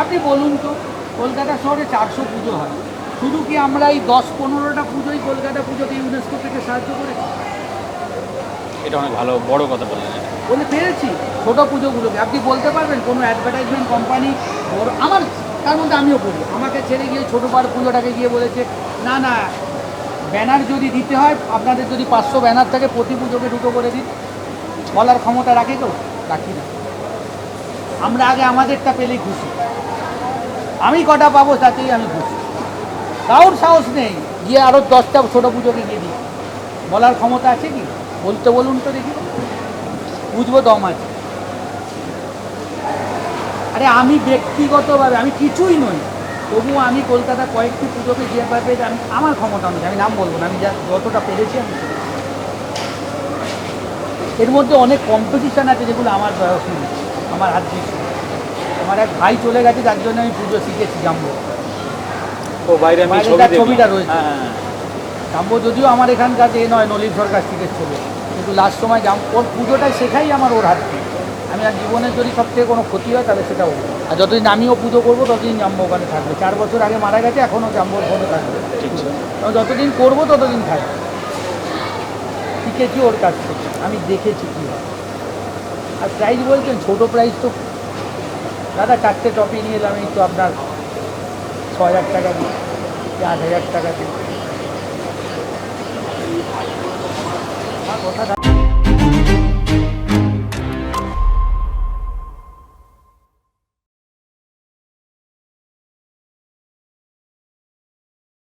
আপনি বলুন তো কলকাতা শহরে চারশো পুজো হয়। শুধু কি আমরা এই দশ পনেরোটা পুজোই কলকাতা পুজোকে ইউনেস্কো থেকে সাহায্য করে? এটা অনেক ভালো বড় কথা বললেন বলে পেরেছি ছোটো পুজোগুলোকে। আপনি বলতে পারবেন কোনো অ্যাডভার্টাইজমেন্ট কোম্পানি বড় আমার তার মধ্যে আমিও করি আমাকে ছেড়ে গিয়ে ছোটো পাড় পুজোটাকে গিয়ে বলেছে না না ব্যানার যদি দিতে হয় আপনাদের যদি পাঁচশো ব্যানার থাকে প্রতি পুজোকে দুটো করে দিন। বলার ক্ষমতা রাখে তো রাখি না। আমরা আগে আমাদেরটা পেলেই খুশি। আমি কটা পাবো তাতেই আমি খুশি। কারোর সাহস নেই, গিয়ে আরও দশটা ছোটো পুজোকে গিয়ে দিই। বলার ক্ষমতা আছে কি? বলতে বলুন তো দেখি। বুঝব দম আছে। আরে আমি ব্যক্তিগতভাবে, আমি কিছুই নই। তবুও আমি কলকাতা কয়েকটি পুজোকে যেভাবে আমি, আমার ক্ষমতা অনুযায়ী, আমি নাম বলব না, আমি যা, যতটা পেরেছি আমি এর মধ্যে অনেক কম্পিটিশান আছে যেগুলো আমার বয়স নেই, আমার হাত দিয়ে আমার এক ভাই চলে গেছে যার জন্য আমি পুজো শিখেছি ও বাইরে আমি দেখলাম। ছবিটা রয়েছে। হ্যাঁ হ্যাঁ। জাম্বো যদিও আমার এখানকার এ নয় নলিন সরকার শিখের ছবি কিন্তু লাস্ট সময় জাম ওর পুজোটাই শেখাই আমার ওর হাত দিয়ে। আমি আর জীবনের যদি সব থেকে কোনো ক্ষতি হয় তাহলে সেটা ওর আর যতদিন আমিও পুজো করব ততদিন জাম্বো ওখানে থাকবে চার বছর আগে মারা গেছে এখনও জাম্বোর ওখানে থাকবে ঠিক আছে। আমি যতদিন করব ততদিন থাকবে শিখেছি ওর কাছ থেকে আমি দেখেছি কী হয় আর প্রাইজ বলছেন ছোটো প্রাইজ তো দাদা, চারটে টপি নিয়ে এলাম, এই তো আপনার ছ হাজার টাকা দিই আট হাজার টাকা দিই